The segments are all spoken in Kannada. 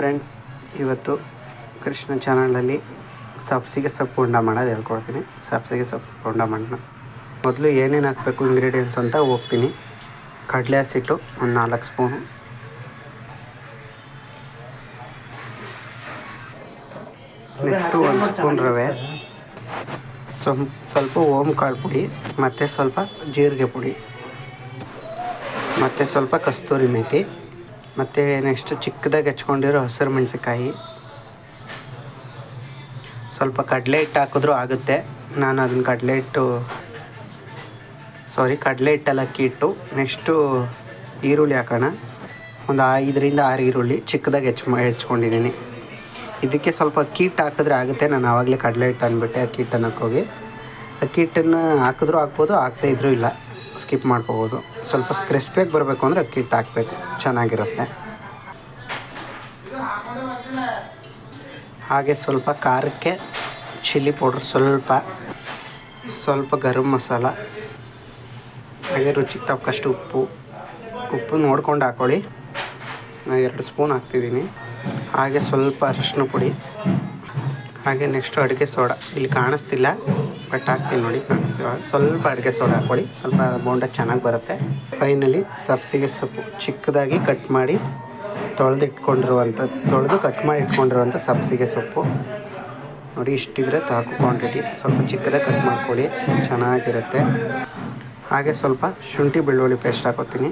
ಫ್ರೆಂಡ್ಸ್ ಇವತ್ತು ಕೃಷ್ಣ ಚಾನಲಲ್ಲಿ ಸಬ್ಸಿಗೆ ಸೊಪ್ಪು ಉಂಡ ಮಾಡೋದು ಹೇಳ್ಕೊಡ್ತೀನಿ. ಸಬ್ಸಿಗೆ ಸೊಪ್ಪು ಉಂಡ ಮಾಡೋಣ. ಮೊದಲು ಏನೇನು ಹಾಕಬೇಕು ಇಂಗ್ರೀಡಿಯೆಂಟ್ಸ್ ಅಂತ ಹೋಗ್ತೀನಿ. ಕಡಲೆ ಹಸಿಟ್ಟು ಒಂದು ನಾಲ್ಕು ಸ್ಪೂನು ನೆಕ್ಸ್ಟು ಒಂದು ಸ್ಪೂನ್ ರವೆ. ಸ್ವಲ್ಪ ಸ್ವಲ್ಪ ಓಮ್ ಕಾಳು ಪುಡಿ, ಮತ್ತು ಸ್ವಲ್ಪ ಜೀರಿಗೆ ಪುಡಿ, ಮತ್ತು ಸ್ವಲ್ಪ ಕಸ್ತೂರಿ ಮೇಥಿ ಮತ್ತು ನೆಕ್ಸ್ಟ್ ಚಿಕ್ಕದಾಗಿ ಹೆಚ್ಕೊಂಡಿರೋ ಹಸಿರು ಮೆಣಸಿಕಾಯಿ ಸ್ವಲ್ಪ ಕಡಲೆ ಹಿಟ್ಟು ಹಾಕಿದ್ರೂ ಆಗುತ್ತೆ. ನಾನು ಅದನ್ನು ಕಡಲೆ ಹಿಟ್ಟು ಸಾರಿ ಕಡಲೆ ಹಿಟ್ಟೆಲ್ಲ ಅಕ್ಕಿ ಹಿಟ್ಟು ನೆಕ್ಸ್ಟು ಈರುಳ್ಳಿ ಹಾಕೋಣ. ಒಂದು ಐದರಿಂದ ಆರು ಈರುಳ್ಳಿ ಚಿಕ್ಕದಾಗಿ ಹೆಚ್, ಹೆಚ್ಕೊಂಡಿದ್ದೀನಿ. ಇದಕ್ಕೆ ಸ್ವಲ್ಪ ಅಕ್ಕಿ ಹಿಟ್ಟು ಹಾಕಿದ್ರೆ ಆಗುತ್ತೆ. ನಾನು ಆವಾಗಲೇ ಕಡಲೆ ಹಿಟ್ಟು ಅಂದ್ಬಿಟ್ಟೆ ಅಕ್ಕಿ ಹಿಟ್ಟನ್ನು ಹಾಕೋಗಿ. ಅಕ್ಕಿ ಹಿಟ್ಟನ್ನು ಹಾಕಿದ್ರೂ ಹಾಕ್ಬೋದು ಹಾಕದೇ ಇದ್ರೂ ಇಲ್ಲ. ಸ್ಕಿಪ್ ಮಾಡ್ಕೋಬೋದು. ಸ್ವಲ್ಪ ಕ್ರಿಸ್ಪಿಯಾಗಿ ಬರಬೇಕು ಅಂದರೆ ಅಕ್ಕಿ ಹಿಟ್ಟು ಹಾಕಬೇಕು ಚೆನ್ನಾಗಿರುತ್ತೆ. ಹಾಗೆ ಸ್ವಲ್ಪ ಖಾರಕ್ಕೆ ಚಿಲ್ಲಿ ಪೌಡ್ರ್ ಸ್ವಲ್ಪ ಸ್ವಲ್ಪ ಗರಂ ಮಸಾಲ, ಹಾಗೆ ರುಚಿಗೆ ತಕ್ಕಷ್ಟು ಉಪ್ಪು. ಉಪ್ಪು ನೋಡ್ಕೊಂಡು ಹಾಕ್ಕೊಳ್ಳಿ ನಾನು ಎರಡು ಸ್ಪೂನ್ ಹಾಕ್ತಿದ್ದೀನಿ. ಹಾಗೆ ಸ್ವಲ್ಪ ಅರಿಶಿನ ಪುಡಿ. ಹಾಗೆ ನೆಕ್ಸ್ಟು ಅಡುಗೆ ಸೋಡಾ. ಇಲ್ಲಿ ಕಾಣಿಸ್ತಿಲ್ಲ. ಬಟ್ ಹಾಕ್ತೀನಿ ನೋಡಿ. ಸ್ವಲ್ಪ ಅಡುಗೆ ಸೋಡ ಹಾಕ್ಕೊಳ್ಳಿ. ಸ್ವಲ್ಪ ಬೋಂಡ ಚೆನ್ನಾಗಿ ಬರುತ್ತೆ. ಫೈನಲಿ ಸಬ್ಸಿಗೆ ಸೊಪ್ಪು ಚಿಕ್ಕದಾಗಿ ಕಟ್ ಮಾಡಿ ತೊಳೆದು ಇಟ್ಕೊಂಡಿರುವಂಥ ತೊಳೆದು ಕಟ್ ಮಾಡಿ ಇಟ್ಕೊಂಡಿರುವಂಥ ಸಬ್ಸಿಗೆ ಸೊಪ್ಪು. ನೋಡಿ, ಇಷ್ಟಿದ್ರೆ ತಾಕು ಕ್ವಾಂಟಿಟಿ ಸ್ವಲ್ಪ ಚಿಕ್ಕದಾಗಿ ಕಟ್ ಮಾಡ್ಕೊಳ್ಳಿ. ಚೆನ್ನಾಗಿರುತ್ತೆ. ಹಾಗೆ ಸ್ವಲ್ಪ ಶುಂಠಿ ಬೆಳ್ಳುಳ್ಳಿ ಪೇಸ್ಟ್ ಹಾಕೋತೀನಿ.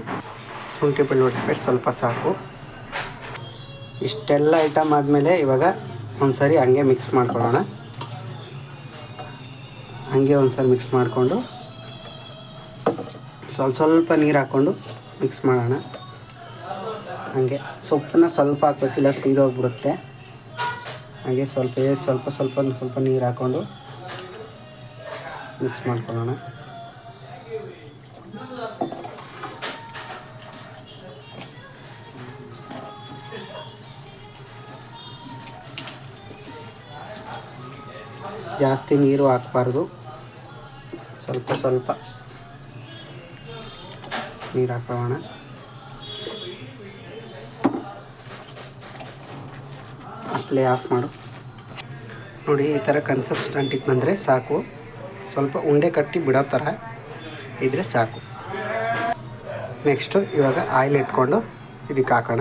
ಶುಂಠಿ ಬೆಳ್ಳುಳ್ಳಿ ಪೇಸ್ಟ್ ಸ್ವಲ್ಪ ಸಾಕು. ಇಷ್ಟೆಲ್ಲ ಐಟಮ್ ಆದಮೇಲೆ ಇವಾಗ ಒಂದು ಸರಿ ಹಂಗೆ ಮಿಕ್ಸ್ ಮಾಡ್ಕೊಳ್ಳೋಣ. ಹಂಗೆ ಒಂದು ಸಲ ಮಿಕ್ಸ್ ಮಾಡಿಕೊಂಡು ಸ್ವಲ್ಪ ಸ್ವಲ್ಪ ನೀರು ಹಾಕ್ಕೊಂಡು ಮಿಕ್ಸ್ ಮಾಡೋಣ. ಹಾಗೆ ಸೊಪ್ಪನ್ನ ಸ್ವಲ್ಪ ಹಾಕ್ಬೇಕಿಲ್ಲ ಸೀದೋಗ್ಬಿಡುತ್ತೆ. ಹಾಗೆ ಸ್ವಲ್ಪ ಸ್ವಲ್ಪ ಸ್ವಲ್ಪ ಸ್ವಲ್ಪ ನೀರು ಹಾಕ್ಕೊಂಡು ಮಿಕ್ಸ್ ಮಾಡ್ಕೊಳ್ಳೋಣ. ಜಾಸ್ತಿ ನೀರು ಹಾಕ್ಬಾರ್ದು. ಸ್ವಲ್ಪ ಸ್ವಲ್ಪ. ನೀರು ಹಾಕೋಣ. ಪ್ಲೇ ಆಫ್ ಮಾಡು. ನೋಡಿ, ಈ ಥರ ಕನ್ಸಿಸ್ಟೆಂಟಿಗೆ ಬಂದರೆ ಸಾಕು. ಸ್ವಲ್ಪ ಉಂಡೆ ಕಟ್ಟಿ ಬಿಡೋ ಥರ ಇದ್ದರೆ ಸಾಕು. ನೆಕ್ಸ್ಟು ಇವಾಗ ಆಯಿಲ್ ಇಟ್ಕೊಂಡು ಇದಕ್ಕೆ ಹಾಕೋಣ.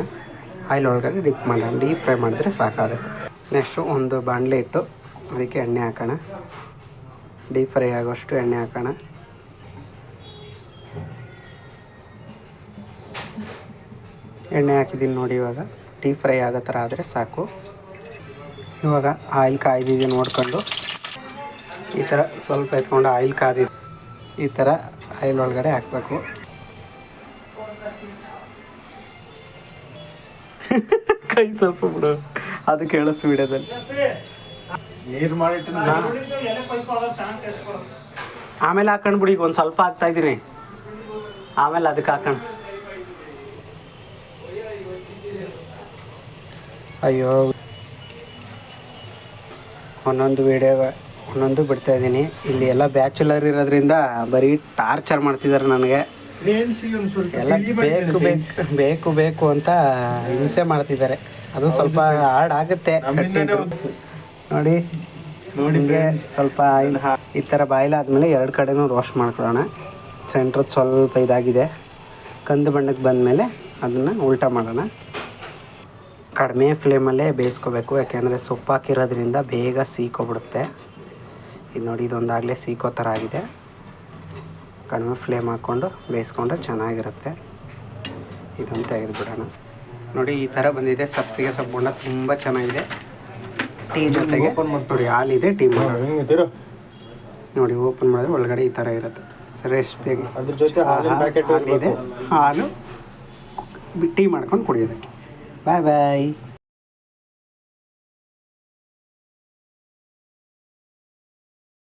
ಆಯಿಲ್ ಒಳಗಡೆ ಡಿಪ್ ಮಾಡೋಣ. ಡೀಪ್ ಫ್ರೈ ಮಾಡಿದ್ರೆ ಸಾಕಾಗುತ್ತೆ. ನೆಕ್ಸ್ಟು ಒಂದು ಬಾಣಲೆ ಇಟ್ಟು ಅದಕ್ಕೆ ಎಣ್ಣೆ ಹಾಕೋಣ. ಡೀಪ್ ಫ್ರೈ ಆಗೋಷ್ಟು ಎಣ್ಣೆ ಹಾಕೋಣ. ಎಣ್ಣೆ ಹಾಕಿದ್ದೀನಿ ನೋಡಿ ಇವಾಗ. ಡೀಪ್ ಫ್ರೈ ಆಗೋ ಥರ ಆದರೆ ಸಾಕು. ಇವಾಗ ಆಯಿಲ್ ಕಾಯ್ದಿದೆ ನೋಡ್ಕೊಂಡು. ಈ ಥರ ಸ್ವಲ್ಪ ಎತ್ಕೊಂಡು ಆಯಿಲ್ ಕಾದಿದ್ದು ಈ ಥರ ಆಯಿಲ್ ಒಳಗಡೆ ಹಾಕಬೇಕು. ಕೈ ಸ್ವಲ್ಪ ಬಿಡು. ಅದು ಕೇಳಿಸ್ತು ವಿಡಿಯೋದಲ್ಲಿ ನೀರು ಮಾಡಿಟ್ಟು ಆಮೇಲೆ ಹಾಕೊಂಡು ಬಿಡಿ ಈಗ ಒಂದು ಸ್ವಲ್ಪ ಹಾಕ್ತಾ ಇದ್ದೀನಿ. ಆಮೇಲೆ ಅದಕ್ಕೆ ಹಾಕೊಂಡು ಅಯ್ಯೋ. ಒಂದೊಂದು ವಿಡಿಯೋ ಒಂದೊಂದು ಬಿಡ್ತಾ ಇದ್ದೀನಿ. ಇಲ್ಲಿ ಎಲ್ಲ ಬ್ಯಾಚುಲರ್ ಇರೋದ್ರಿಂದ ಬರೀ ಟಾರ್ಚರ್ ಮಾಡ್ತಿದ್ದಾರೆ ನನಗೆ. ಎಲ್ಲ ಬೇಕು ಬೇಕು ಬೇಕು ಬೇಕು ಅಂತ ಹಿಂಸೆ ಮಾಡ್ತಿದ್ದಾರೆ. ಅದು ಸ್ವಲ್ಪ ಹಾರ್ಡ್ ಆಗುತ್ತೆ. ನೋಡಿ. ನೋಡಿ ನಿಮಗೆ ಸ್ವಲ್ಪ ಈ ಥರ ಬಾಯ್ಲಾದ್ಮೇಲೆ ಎರಡು ಕಡೆನೂ ರೋಸ್ಟ್ ಮಾಡ್ಕೊಳ್ಳೋಣ. ಸೆಂಟ್ರ್ ಸ್ವಲ್ಪ ಇದಾಗಿದೆ. ಕಂದು ಬಣ್ಣಕ್ಕೆ ಬಂದಮೇಲೆ ಅದನ್ನು ಉಲ್ಟಾ ಮಾಡೋಣ. ಕಡಿಮೆ ಫ್ಲೇಮಲ್ಲೇ ಬೇಯಿಸ್ಕೋಬೇಕು ಯಾಕೆಂದರೆ ಸೊಪ್ಪು ಹಾಕಿರೋದ್ರಿಂದ ಬೇಗ ಸೀಕೋಬಿಡುತ್ತೆ. ಇದು ನೋಡಿ ಇದೊಂದಾಗಲೇ ಸೀಕೋ ಥರ ಆಗಿದೆ. ಕಡಿಮೆ ಫ್ಲೇಮ್ ಹಾಕ್ಕೊಂಡು ಬೇಯಿಸ್ಕೊಂಡ್ರೆ ಚೆನ್ನಾಗಿರುತ್ತೆ. ಇದನ್ನು ತೆಗೆದುಬಿಡೋಣ ನೋಡಿ ಈ ಥರ ಬಂದಿದೆ. ಸಬ್ಸಿಗೆ ಸೊಪ್ಪು ತುಂಬ ಚೆನ್ನಾಗಿದೆ. ಟೀ ಜೊತೆಗೆ. ಓಪನ್. ನೋಡಿ ಹಾಲಿದೆ ಟೀ ನೋಡಿ ಓಪನ್ ಮಾಡಿದ್ರೆ ಒಳಗಡೆ ಈ ಥರ ಇರುತ್ತೆ. ಸರ್ ರೆಸಿಪಿಯಾಗಿ ಅದ್ರ ಜೊತೆ ಹಾಲಿದೆ ಹಾಲು ಟೀ ಮಾಡ್ಕೊಂಡು ಕುಡಿಯೋದಕ್ಕೆ. ಬಾಯ್ ಬಾಯ್